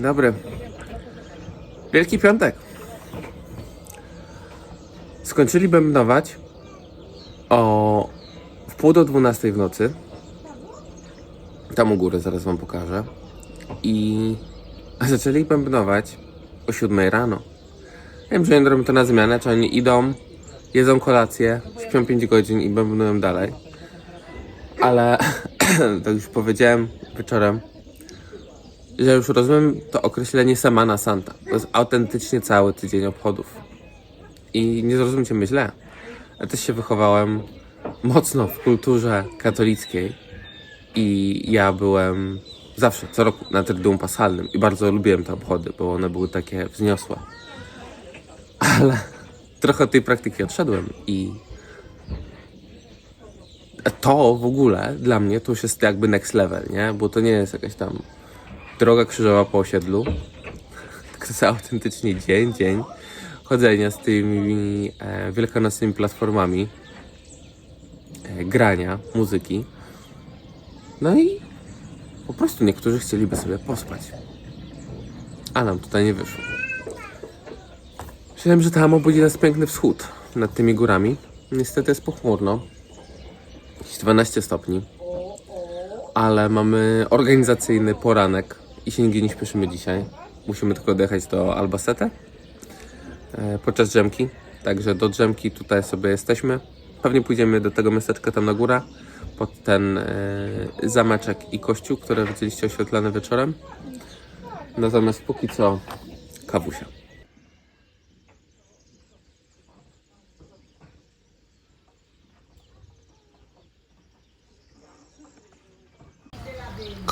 dobry. Wielki Piątek. Skończyli bębnować o w pół do 12 w nocy. Tam u góry zaraz wam pokażę. I zaczęli bębnować o 7 rano. Ja wiem, że oni robią to na zmianę, czy oni idą, jedzą kolację, śpią 5 godzin i bębnują dalej. Ale tak już powiedziałem wieczorem, że już rozumiem to określenie Semana Santa. To jest autentycznie cały tydzień obchodów. I nie zrozumcie mnie źle. Ja też się wychowałem mocno w kulturze katolickiej i ja byłem zawsze, co roku na Triduum Paschalnym i bardzo lubiłem te obchody, bo one były takie wzniosłe. Ale trochę od tej praktyki odszedłem i to w ogóle dla mnie to już jest jakby next level, nie? Bo to nie jest jakaś tam droga krzyżowa po osiedlu. Tak to jest autentycznie dzień, dzień chodzenia z tymi e, wielkanocnymi platformami e, grania, muzyki. No i po prostu niektórzy chcieliby sobie pospać. A nam tutaj nie wyszło. Myślałem, że tam obudzi nas piękny wschód nad tymi górami. Niestety jest pochmurno. Jakieś 12 stopni. Ale mamy organizacyjny poranek i się nigdzie nie śpieszymy dzisiaj. Musimy tylko dojechać do Albacete e, podczas drzemki. Także do drzemki tutaj sobie jesteśmy. Pewnie pójdziemy do tego miasteczka tam na górę, pod ten e, zameczek i kościół, które widzieliście oświetlane wieczorem. Natomiast póki co kawusia.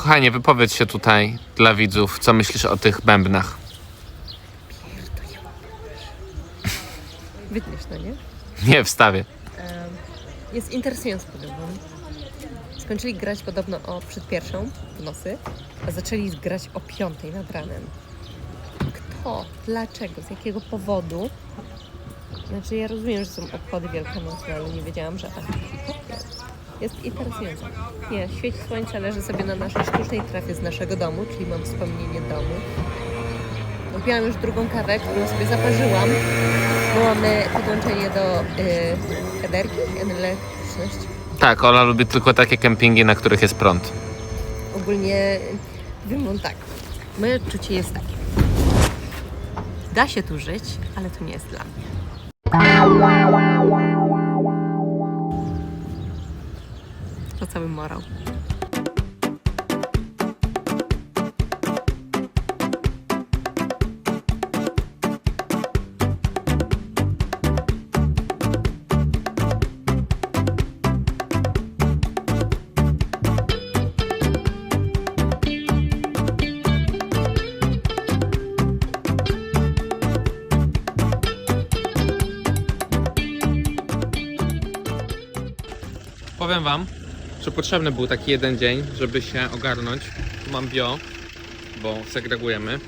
Kochanie, wypowiedz się tutaj dla widzów, co myślisz o tych bębnach. Wytniesz to, nie? Nie wstawię. Jest interesująco podobno. Skończyli grać podobno o przed pierwszą w nocy, a zaczęli grać o piątej nad ranem. Kto? Dlaczego? Z jakiego powodu? Znaczy ja rozumiem, że są obchody wielkanocne, ale nie wiedziałam, że aż jest interesujące. Nie, świeć słońca leży sobie na naszej sztucznej trafie z naszego domu, czyli mam wspomnienie domu. Wypiłam już drugą kawę, którą sobie zaparzyłam, bo mamy podłączenie do y, ederki, elektryczność. Tak, Ola lubi tylko takie kempingi, na których jest prąd. Ogólnie wiem wam tak, moje odczucie jest takie. Da się tu żyć, ale to nie jest dla mnie. Cały morał. Powiem wam, że potrzebny był taki jeden dzień, żeby się ogarnąć. Tu mam bio, bo segregujemy.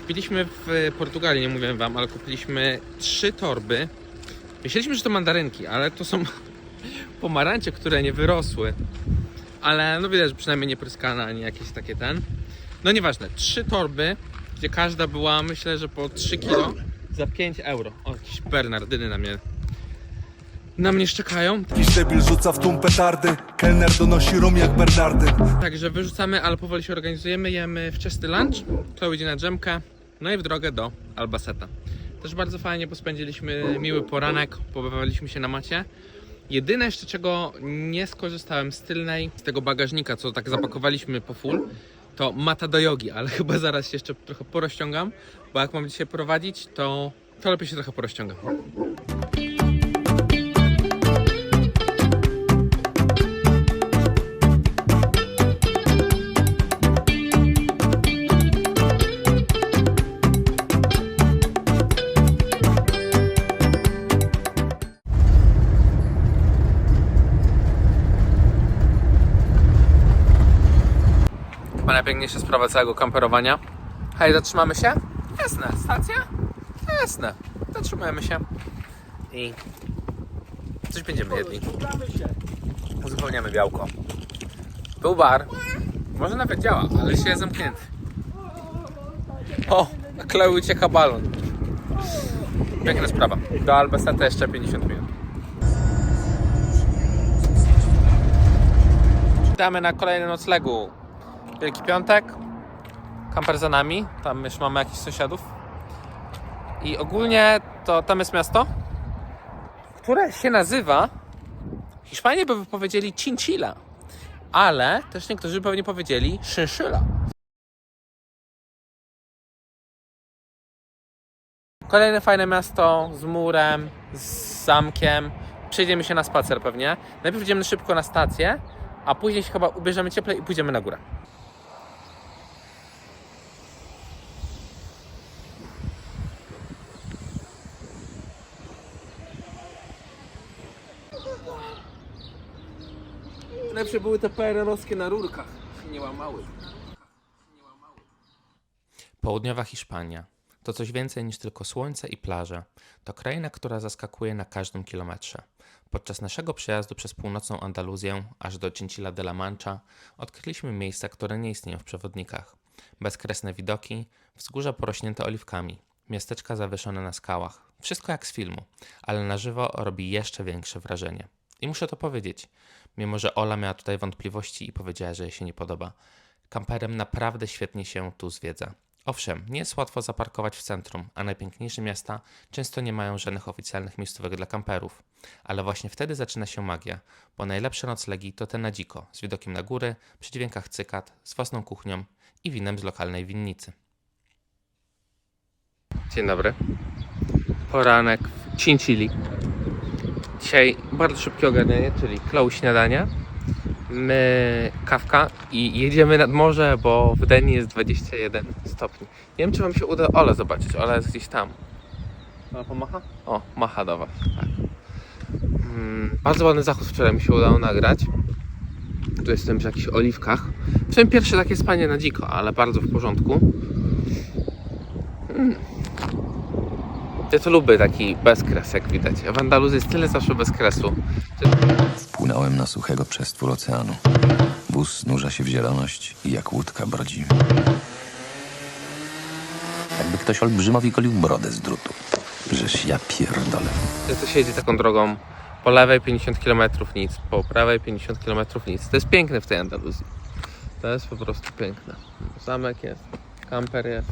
Kupiliśmy w Portugalii, nie mówiłem wam, ale kupiliśmy trzy torby. Myśleliśmy, że to mandarynki, ale to są pomarańcze, które nie wyrosły. Ale no widać, że przynajmniej nie pryskane, ani jakieś takie ten. No nieważne, trzy torby, gdzie każda była, myślę, że po 3 kilo za 5 euro. O, jakieś Bernardyny na mnie na mnie szczekają. Jakiś debil rzuca w tłum petardy Kelner donosi rum jak Bernardy Także wyrzucamy, ale powoli się organizujemy, jemy wczesny lunch, to idzie na drzemkę, no i w drogę do Albaceta. Też bardzo fajnie, bo spędziliśmy miły poranek, pobawiliśmy się na macie. Jedyne jeszcze czego nie skorzystałem z tylnej, z tego bagażnika, co tak zapakowaliśmy po full, to mata do jogi, ale chyba zaraz się jeszcze trochę porozciągam, bo jak mam dzisiaj prowadzić, to, to lepiej się trochę porozciągam. Najpiękniejsza sprawa całego kamperowania. Hej, zatrzymamy się? Jasne. Stacja? Jasne. Zatrzymujemy się. I coś będziemy jedli. Uzupełniamy białko. Był bar. Może nawet działa, ale się zamknięty. O, Chloe ucieka balon. Piękna sprawa. Do Albacete jeszcze 50 minut. Witamy na kolejnym noclegu. Wielki Piątek. Kamper za nami. Tam już mamy jakichś sąsiadów. I ogólnie to tam jest miasto, które się nazywa Hiszpanie by powiedzieli Chinchilla, ale też niektórzy pewnie powiedzieli Szynszyla. Kolejne fajne miasto z murem, z zamkiem. Przejdziemy się na spacer pewnie. Najpierw idziemy szybko na stację, a później się chyba ubierzemy cieplej i pójdziemy na górę. Lepsze były te PRL-owskie na rurkach. Nie łamały. Południowa Hiszpania to coś więcej niż tylko słońce i plaże. To kraina, która zaskakuje na każdym kilometrze. Podczas naszego przejazdu przez północną Andaluzję aż do Cintilla de la Mancha odkryliśmy miejsca, które nie istnieją w przewodnikach. Bezkresne widoki, wzgórza porośnięte oliwkami, miasteczka zawieszone na skałach. Wszystko jak z filmu, ale na żywo robi jeszcze większe wrażenie. I muszę to powiedzieć, mimo że Ola miała tutaj wątpliwości i powiedziała, że jej się nie podoba. Kamperem naprawdę świetnie się tu zwiedza. Owszem, nie jest łatwo zaparkować w centrum, a najpiękniejsze miasta często nie mają żadnych oficjalnych miejscówek dla kamperów. Ale właśnie wtedy zaczyna się magia, bo najlepsze noclegi to te na dziko, z widokiem na góry, przy dźwiękach cykat, z własną kuchnią i winem z lokalnej winnicy. Dzień dobry. Poranek w Cincili. Dzisiaj bardzo szybkie ogarnianie, czyli kloł śniadania, my kawka i jedziemy nad morze, bo w Danii jest 21 stopni. Nie wiem, czy wam się uda Ola zobaczyć. Ola jest gdzieś tam. Ola pomacha? O, macha do was. Tak. Mm, bardzo ładny zachód wczoraj mi się udało nagrać. Tu jestem przy jakichś oliwkach. W pierwsze takie spanie na dziko, ale bardzo w porządku. Mm. Ja to lubię taki bezkres, jak widać. A w Andaluzji jest tyle zawsze bezkresu. Wpłynąłem na suchego przestwór oceanu. Wóz nurza się w zieloność i jak łódka brodzi. Jakby ktoś olbrzymowi golił brodę z drutu. Żeż ja pierdolę. że to się jedzie taką drogą po lewej 50 km nic, po prawej 50 km nic. To jest piękne w tej Andaluzji. To jest po prostu piękne. Zamek jest, kamper jest.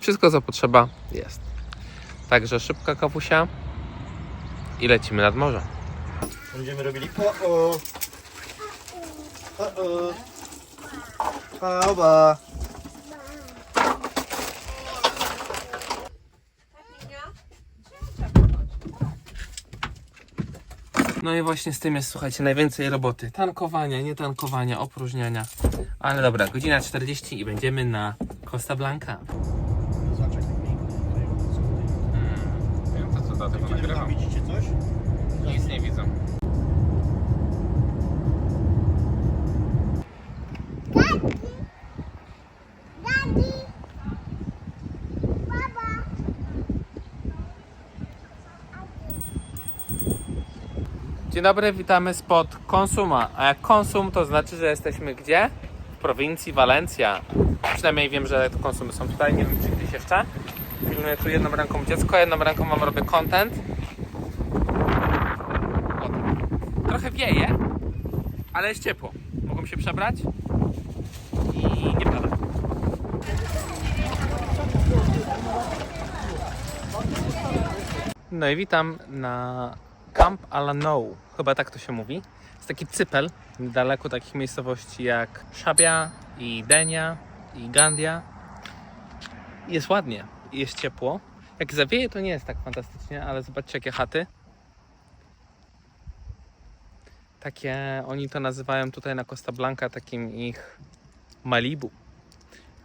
Wszystko co potrzeba jest. Także szybka kawusia i lecimy nad morze. Będziemy robili o o Pałba. No i właśnie z tym jest, słuchajcie, najwięcej roboty. Tankowania, nie tankowania, opróżniania. Ale dobra, godzina 40 i będziemy na Costa Blanca. Wiem to co do tego nagrywam. Widzicie coś? Nic nie widzą. Dzień dobry, witamy spod Konsuma. A jak Konsum to znaczy, że jesteśmy gdzie? W prowincji Walencja. Przynajmniej wiem, że konsumy są tutaj, nie wiem czy gdzieś jeszcze. Filmuję tu jedną ręką dziecko, jedną ręką wam robię content. Trochę wieje, ale jest ciepło. Mogą się przebrać i nie pada. No i witam na Camp Alanou, chyba tak to się mówi. Jest taki cypel niedaleko takich miejscowości jak Szabia i Denia i Gandia. Jest ładnie, jest ciepło. Jak zawieje to nie jest tak fantastycznie, ale zobaczcie jakie chaty. Takie, oni to nazywają tutaj na Costa Blanca takim ich Malibu.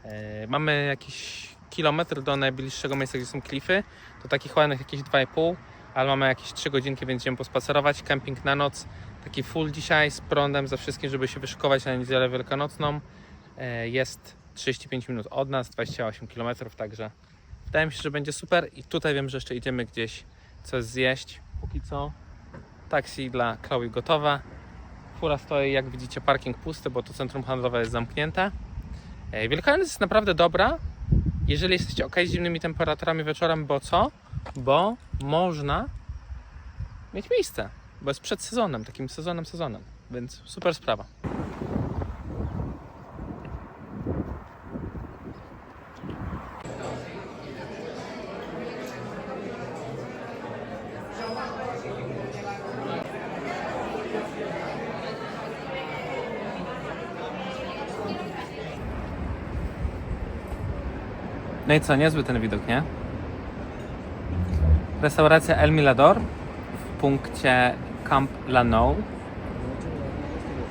E, mamy jakiś kilometr do najbliższego miejsca, gdzie są klify. To takich ładnych jakieś 2,5, ale mamy jakieś 3 godzinki, więc idziemy pospacerować. Camping na noc, taki full dzisiaj z prądem, ze wszystkim, żeby się wyszykować na niedzielę wielkanocną. E, jest 35 minut od nas, 28 km, także wydaje mi się, że będzie super. I tutaj wiem, że jeszcze idziemy gdzieś coś zjeść. Póki co taksi dla Chloe gotowe. Fura stoi, jak widzicie, parking pusty, bo to centrum handlowe jest zamknięte. Wielkanoc jest naprawdę dobra. jeżeli jesteście ok z zimnymi temperaturami wieczorem, bo co? Bo można mieć miejsce, bo jest przed sezonem, takim sezonem, sezonem, więc super sprawa. No i co, niezły ten widok, nie? Restauracja El Milador w punkcie Camp Lanou.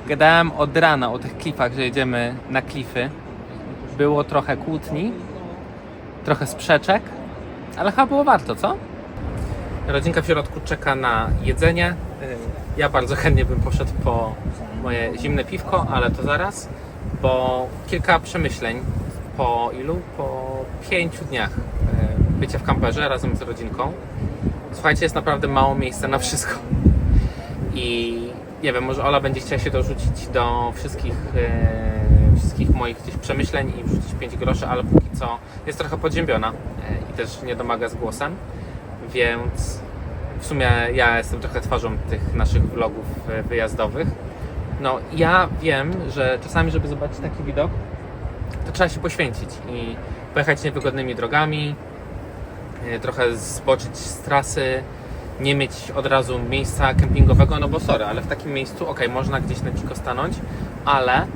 Gadałem od rana o tych klifach, że jedziemy na klify. Było trochę kłótni, trochę sprzeczek, ale chyba było warto, co? Rodzinka w środku czeka na jedzenie. Y, Ja bardzo chętnie bym poszedł po moje zimne piwko, ale to zaraz, bo kilka przemyśleń po ilu? Po pięciu dniach y, bycia w kamperze razem z rodzinką. Słuchajcie, jest naprawdę mało miejsca na wszystko. I nie wiem, może Ola będzie chciała się dorzucić do wszystkich, e, wszystkich moich gdzieś przemyśleń i wrzucić 5 groszy, ale póki co jest trochę podziębiona e, i też nie domaga z głosem, więc w sumie ja jestem trochę twarzą tych naszych vlogów e, wyjazdowych. No, ja wiem, że czasami, żeby zobaczyć taki widok, to trzeba się poświęcić i pojechać niewygodnymi drogami, e, trochę zboczyć z trasy, nie mieć od razu miejsca kempingowego, no bo sorry, ale w takim miejscu, ok, można gdzieś na dziko stanąć, ale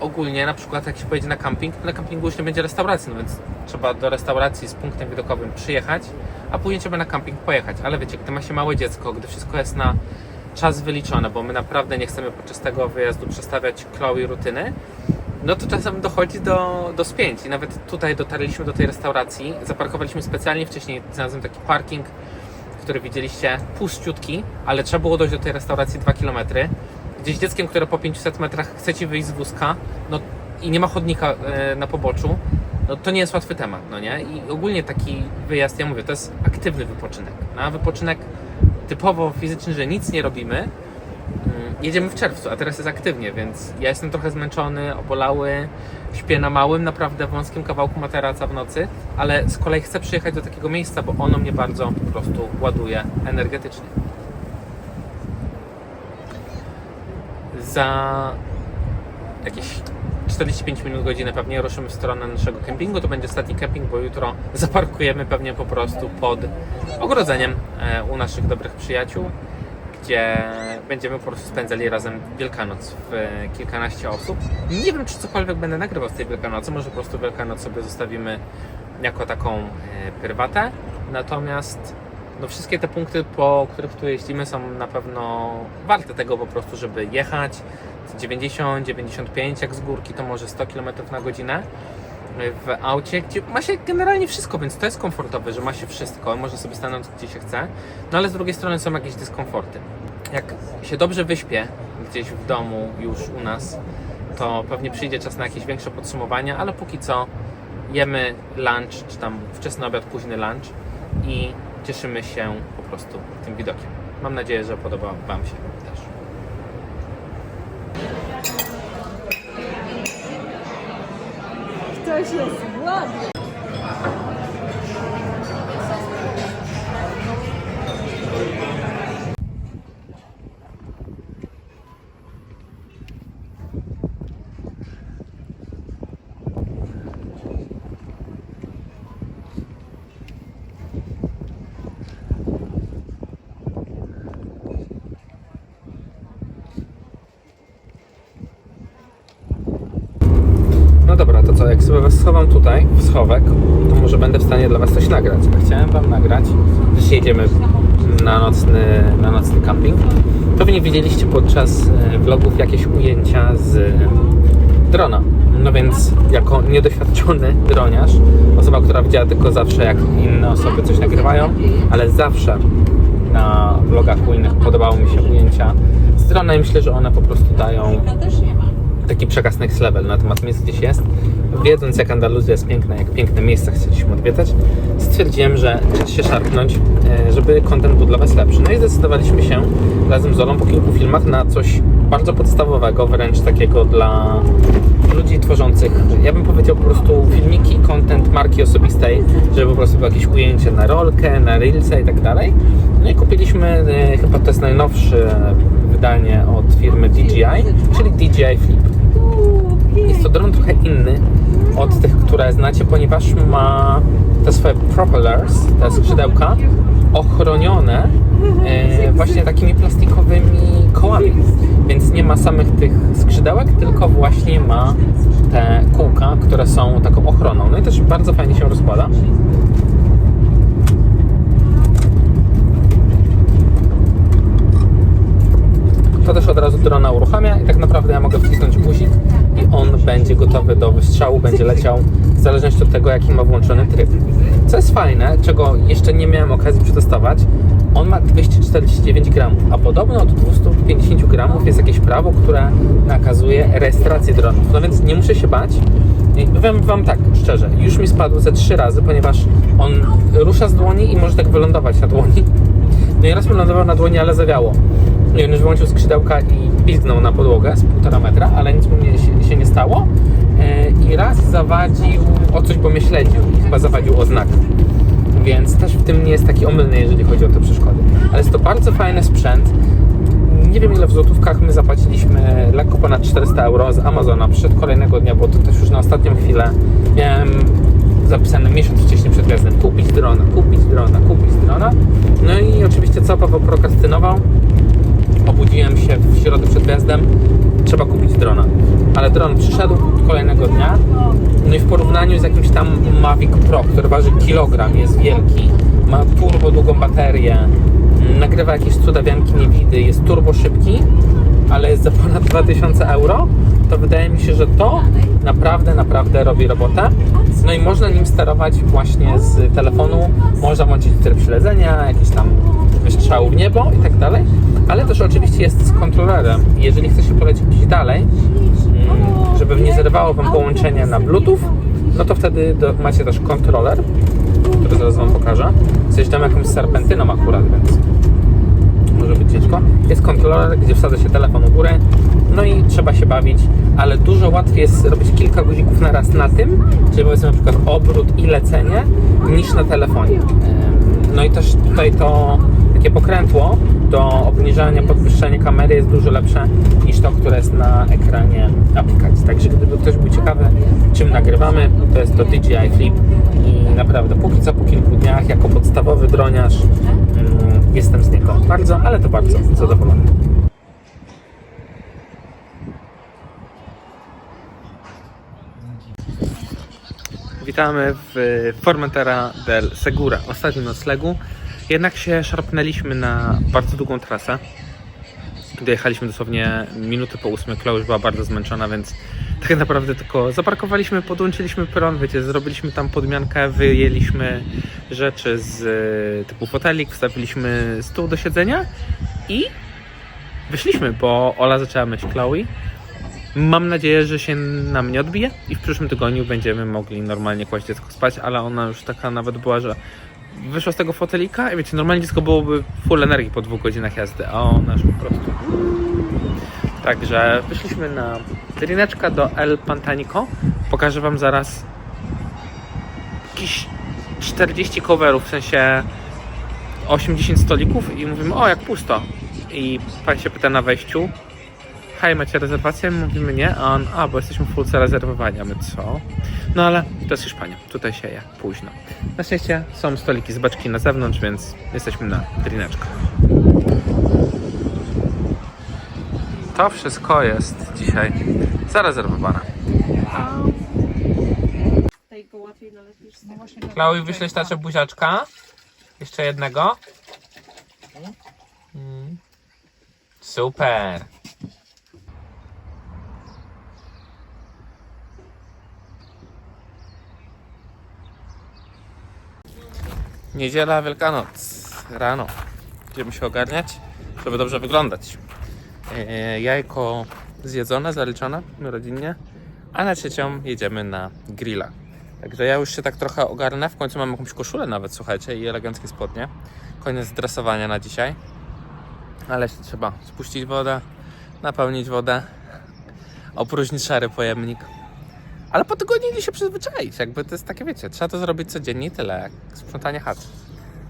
ogólnie na przykład jak się pojedzie na camping, to na campingu już nie będzie restauracji, no więc trzeba do restauracji z punktem widokowym przyjechać, a później trzeba na camping pojechać. Ale wiecie, gdy ma się małe dziecko, gdy wszystko jest na czas wyliczone, bo my naprawdę nie chcemy podczas tego wyjazdu przestawiać Chloe rutyny, no to czasem dochodzi do, do spięć. I nawet tutaj dotarliśmy do tej restauracji, zaparkowaliśmy specjalnie wcześniej, znalazłem taki parking, który widzieliście, puściutki, ale trzeba było dojść do tej restauracji 2 km. Gdzieś dzieckiem, które po 500 metrach chce ci wyjść z wózka, no i nie ma chodnika e, na poboczu, no to nie jest łatwy temat, no nie? I ogólnie taki wyjazd, ja mówię, to jest aktywny wypoczynek. No, a wypoczynek typowo fizyczny, że nic nie robimy, mm, jedziemy w czerwcu, a teraz jest aktywnie, więc ja jestem trochę zmęczony, obolały, śpię na małym, naprawdę wąskim kawałku materaca w nocy, ale z kolei chcę przyjechać do takiego miejsca, bo ono mnie bardzo po prostu ładuje energetycznie. Za jakieś 45 minut, godzinę pewnie ruszymy w stronę naszego kempingu. To będzie ostatni kemping, bo jutro zaparkujemy pewnie po prostu pod ogrodzeniem e, u naszych dobrych przyjaciół, gdzie będziemy po prostu spędzali razem Wielkanoc w e, kilkanaście osób. Nie wiem, czy cokolwiek będę nagrywał z tej Wielkanocy, może po prostu Wielkanoc sobie zostawimy jako taką e, prywatę. Natomiast no wszystkie te punkty, po których tu jeździmy, są na pewno warte tego po prostu, żeby jechać. 90, 95, jak z górki, to może 100 km na godzinę w aucie, gdzie ma się generalnie wszystko, więc to jest komfortowe, że ma się wszystko, można sobie stanąć gdzie się chce, no ale z drugiej strony są jakieś dyskomforty. Jak się dobrze wyśpię gdzieś w domu już u nas, to pewnie przyjdzie czas na jakieś większe podsumowania, ale póki co jemy lunch, czy tam wczesny obiad, późny lunch i cieszymy się po prostu tym widokiem. Mam nadzieję, że podoba Wam się też. Ktoś jest głodny. No dobra, to co, jak sobie was schowam schowek, to może będę w stanie dla was coś nagrać. Chciałem wam nagrać, że dzisiaj jedziemy na nocny, na nocny camping. Pewnie widzieliście podczas e, vlogów jakieś ujęcia z drona. No więc jako niedoświadczony droniarz, osoba, która widziała tylko zawsze jak inne osoby coś nagrywają, ale zawsze na vlogach u innych podobało mi się ujęcia z drona i myślę, że one po prostu dają taki przekaz next level na temat miejsc gdzieś jest. Wiedząc jak Andaluzja jest piękna, jak piękne miejsca chcieliśmy odwiedzać, stwierdziłem, że czas się szarpnąć, e, żeby content był dla Was lepszy. No i zdecydowaliśmy się razem z Olą po kilku filmach na coś bardzo podstawowego, wręcz takiego dla ludzi tworzących, ja bym powiedział po prostu filmiki, content marki osobistej, żeby po prostu było jakieś ujęcie na rolkę, na reelsa i tak dalej. No i kupiliśmy, e, chyba to jest najnowsze wydanie od firmy DJI, czyli DJI Flip. Jest to dron trochę inny od tych, które znacie, ponieważ ma te swoje propellers, te skrzydełka, ochronione e, właśnie takimi plastikowymi kołami. Więc nie ma samych tych skrzydełek, tylko właśnie ma te kółka, które są taką ochroną. No i też bardzo fajnie się rozkłada. To od razu drona uruchamia i tak naprawdę ja mogę wcisnąć guzik i on będzie gotowy do wystrzału, będzie leciał w zależności od tego, jaki ma włączony tryb. Co jest fajne, czego jeszcze nie miałem okazji przetestować, on ma 249 gramów, a podobno od 250 gramów jest jakieś prawo, które nakazuje rejestrację dronów. No więc nie muszę się bać. I Powiem Wam tak, szczerze, już mi spadł ze trzy razy, ponieważ on rusza z dłoni i może tak wylądować na dłoni. No i raz wylądował na dłoni, ale zawiało. I on już wyłączył skrzydełka i pizgnął na podłogę z półtora metra, ale nic mu nie, się, się nie stało. E, I raz zawadził o coś, śledził i chyba zawadził o znak. Więc też w tym nie jest taki omylny, jeżeli chodzi o te przeszkody. Ale jest to bardzo fajny sprzęt. Nie wiem ile w złotówkach my zapłaciliśmy lekko ponad 400 euro z Amazona przed kolejnego dnia, bo to też już na ostatnią chwilę miałem zapisane miesiąc wcześniej przed gwiazdem kupić drona, kupić drona, kupić drona. No i oczywiście co Paweł prokrastynował? obudziłem się w środę przed gwiazdem, trzeba kupić drona. Ale dron przyszedł kolejnego dnia, no i w porównaniu z jakimś tam Mavic Pro, który waży kilogram, jest wielki, ma turbo długą baterię, nagrywa jakieś cudawianki niewidy, jest turbo szybki, ale jest za ponad 2000 euro, to wydaje mi się, że to naprawdę, naprawdę robi robotę. No i można nim sterować właśnie z telefonu, można włączyć tryb śledzenia, jakieś tam wystrzału w niebo i tak dalej, ale też oczywiście jest z kontrolerem. Jeżeli chce się polecieć gdzieś dalej, mm, żeby nie zerwało Wam połączenie na Bluetooth, no to wtedy do, macie też kontroler, który zaraz Wam pokażę. Coś tam jakąś serpentyną akurat, więc może być ciężko. Jest kontroler, gdzie wsadza się telefon u góry, no i trzeba się bawić, ale dużo łatwiej jest robić kilka guzików na raz na tym, czyli powiedzmy na przykład obrót i lecenie, niż na telefonie. No i też tutaj to takie pokrętło do obniżania, podwyższania kamery jest dużo lepsze niż to, które jest na ekranie aplikacji. Także gdyby ktoś był ciekawy, czym nagrywamy, to jest to DJI Flip i naprawdę póki co po kilku dniach jako podstawowy droniarz jestem z niego bardzo, ale to bardzo zadowolony. Witamy w Formentera del Segura, ostatnim noclegu. Jednak się szarpnęliśmy na bardzo długą trasę. Dojechaliśmy dosłownie minuty po ósmej. Chloe już była bardzo zmęczona, więc tak naprawdę tylko zaparkowaliśmy, podłączyliśmy peron, wiecie, zrobiliśmy tam podmiankę, wyjęliśmy rzeczy z y, typu fotelik, wstawiliśmy stół do siedzenia i wyszliśmy, bo Ola zaczęła myć Chloe. Mam nadzieję, że się nam nie odbije i w przyszłym tygodniu będziemy mogli normalnie kłaść dziecko spać, ale ona już taka nawet była, że wyszła z tego fotelika i wiecie, normalnie dziecko byłoby full energii po dwóch godzinach jazdy, a ona już po prostu... Także wyszliśmy na drineczka do El Pantanico. Pokażę wam zaraz jakieś 40 coverów, w sensie 80 stolików i mówimy, o jak pusto. I pan się pyta na wejściu, hej, macie rezerwację? My Mówimy nie, a on, a bo jesteśmy full zarezerwowani, a my co? No ale to jest Hiszpania, tutaj się je późno. Na szczęście są stoliki z beczki na zewnątrz, więc jesteśmy na drineczkach. To wszystko jest dzisiaj zarezerwowane. Chloe, wyślesz taczę buziaczka? Jeszcze jednego? Mm. Super. Niedziela, Wielkanoc. Rano. Będziemy się ogarniać, żeby dobrze wyglądać. E, jajko zjedzone, zaliczone rodzinnie, a na trzecią jedziemy na grilla. Także ja już się tak trochę ogarnę. W końcu mam jakąś koszulę nawet, słuchajcie, i eleganckie spodnie. Koniec dresowania na dzisiaj. Ale jeszcze trzeba spuścić wodę, napełnić wodę, opróżnić szary pojemnik Ale po tygodniu się przyzwyczaić, jakby to jest takie, wiecie, trzeba to zrobić codziennie tyle, jak sprzątanie chaty.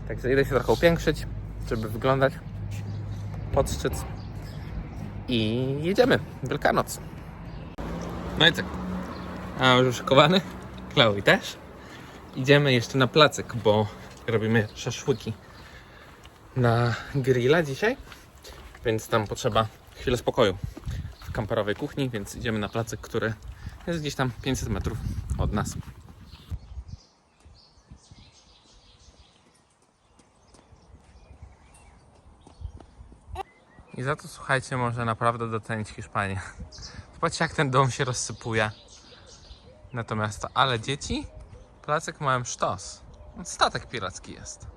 Także idę się trochę upiększyć, żeby wyglądać, podszczyc i jedziemy. Wielkanoc. No i tak. A już uszykowany? Chloe też. Idziemy jeszcze na placyk, bo robimy szaszłyki na grilla dzisiaj, więc tam potrzeba chwilę spokoju w kamperowej kuchni, więc idziemy na placyk, który jest gdzieś tam 500 metrów od nas. I za to słuchajcie, może naprawdę docenić Hiszpanię. Zobaczcie jak ten dom się rozsypuje na to miasto. Ale dzieci? Placek mają sztos. Statek piracki jest.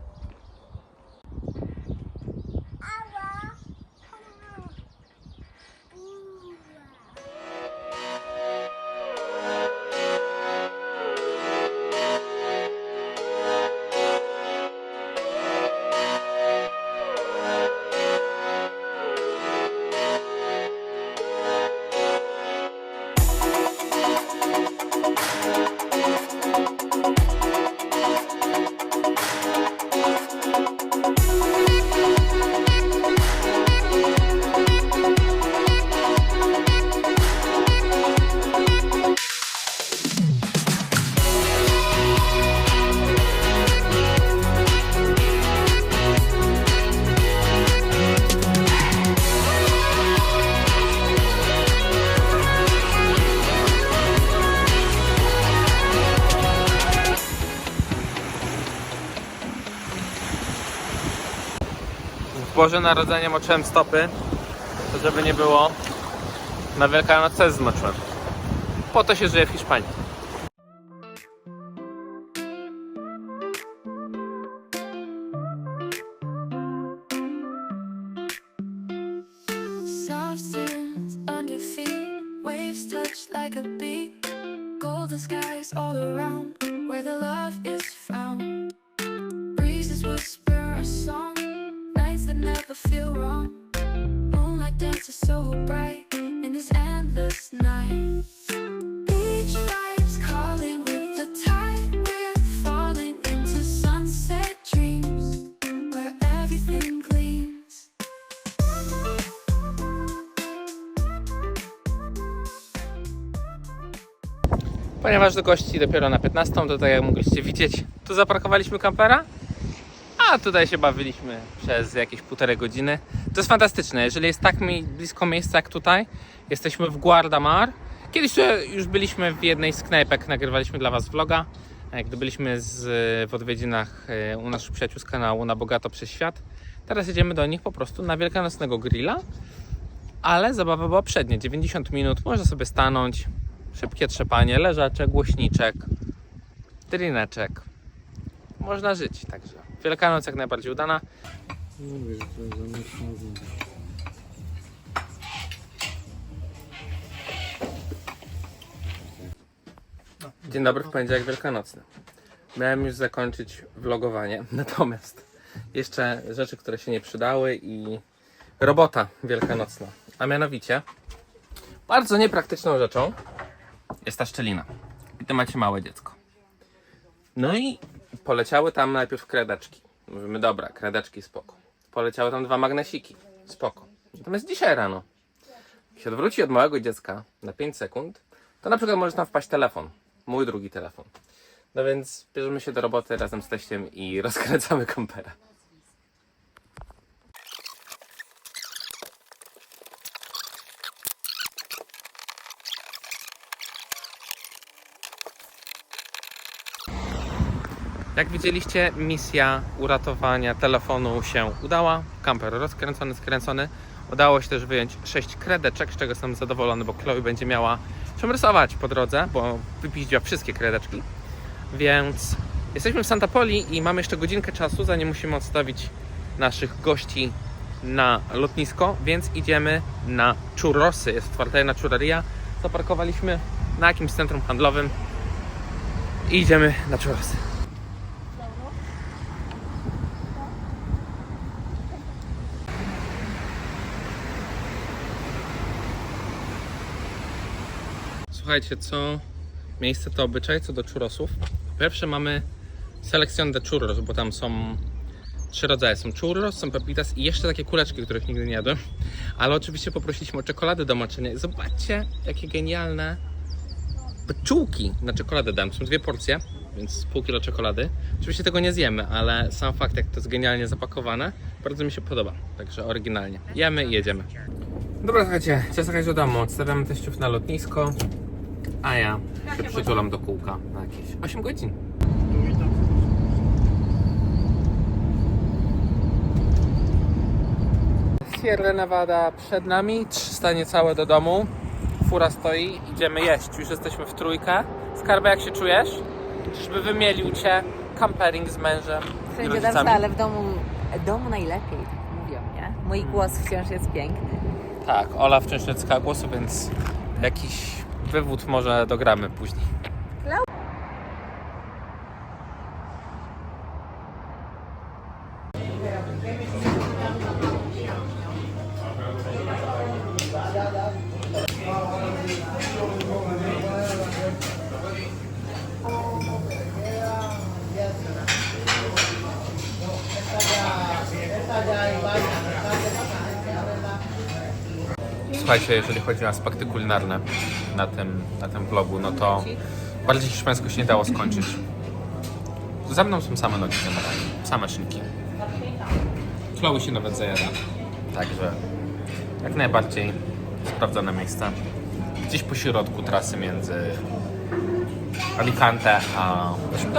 Boże Narodzenie moczyłem stopy, to żeby nie było na Wielkanoc też zmoczyłem. Po to się żyje w Hiszpanii. Like a beat. Golden skies all around, where the love is Ponieważ do gości dopiero na 15, to tak jak mogliście widzieć, tu zaparkowaliśmy kampera, a tutaj się bawiliśmy przez jakieś półtorej godziny. To jest fantastyczne, jeżeli jest tak mi blisko miejsca jak tutaj, jesteśmy w Guardamar. Kiedyś tu już byliśmy w jednej z knajpek, nagrywaliśmy dla Was vloga, e, gdy byliśmy z, w odwiedzinach e, u naszych przyjaciół z kanału Na Bogato Przez Świat. Teraz jedziemy do nich po prostu na wielkanocnego grilla, ale zabawa była przednia, 90 minut, można sobie stanąć, szybkie trzepanie, leżaczek, głośniczek, drineczek. Można żyć, także Wielkanoc jak najbardziej udana. Dzień dobry, w poniedziałek wielkanocny. Miałem już zakończyć vlogowanie, natomiast jeszcze rzeczy, które się nie przydały i robota wielkanocna. A mianowicie, bardzo niepraktyczną rzeczą jest ta szczelina. I to macie małe dziecko. No i poleciały tam najpierw kredeczki. Mówimy, dobra, kredeczki spoko. Poleciały tam dwa magnesiki. Spoko. Natomiast dzisiaj rano jak się odwróci od małego dziecka na 5 sekund, to na przykład może tam wpaść telefon. Mój drugi telefon. No więc bierzemy się do roboty razem z teściem i rozkręcamy kompera. Jak widzieliście, misja uratowania telefonu się udała. Kamper rozkręcony, skręcony. Udało się też wyjąć 6 kredeczek, z czego jestem zadowolony, bo Chloe będzie miała czym rysować po drodze, bo wypiździła wszystkie kredeczki. Więc jesteśmy w Santa Poli i mamy jeszcze godzinkę czasu, zanim musimy odstawić naszych gości na lotnisko, więc idziemy na Churrosy. Jest otwarta jedna churreria. Zaparkowaliśmy na jakimś centrum handlowym i idziemy na Churrosy. Słuchajcie, co miejsce to obyczaj co do churrosów. Pierwsze mamy selekcjon de churros, bo tam są trzy rodzaje. Są churros, są pepitas i jeszcze takie kuleczki, których nigdy nie jadłem. Ale oczywiście poprosiliśmy o czekoladę do moczenia. Zobaczcie, jakie genialne beczułki na czekoladę dałem. Są dwie porcje, więc pół kilo czekolady. Oczywiście tego nie zjemy, ale sam fakt, jak to jest genialnie zapakowane, bardzo mi się podoba. Także oryginalnie. Jemy i jedziemy. Dobra, słuchajcie, czas jechać do domu. Odstawiamy teściów na lotnisko, a ja się przytulam do kółka na jakieś 8 godzin. Sierra Nevada przed nami, 300 niecałe do domu. Fura stoi, idziemy jeść. Już jesteśmy w trójkę. Skarbę, jak się czujesz? Czyżby wymielił cię campering z mężem Wszędzie dobrze, ale w domu, domu najlepiej, tak mówią, nie? Mój głos wciąż jest piękny. Tak, Ola wciąż nie odzyskała głosu, więc jakiś wywód może dogramy później. Słuchajcie, jeżeli chodzi o aspekty kulinarne na tym, na tym vlogu, no to bardziej hiszpańsko się nie dało skończyć. Za mną są same nogi generalnie, same szynki. Chloe się nawet zajada. Także jak najbardziej sprawdzone miejsce. Gdzieś po środku trasy między Alicante a naszym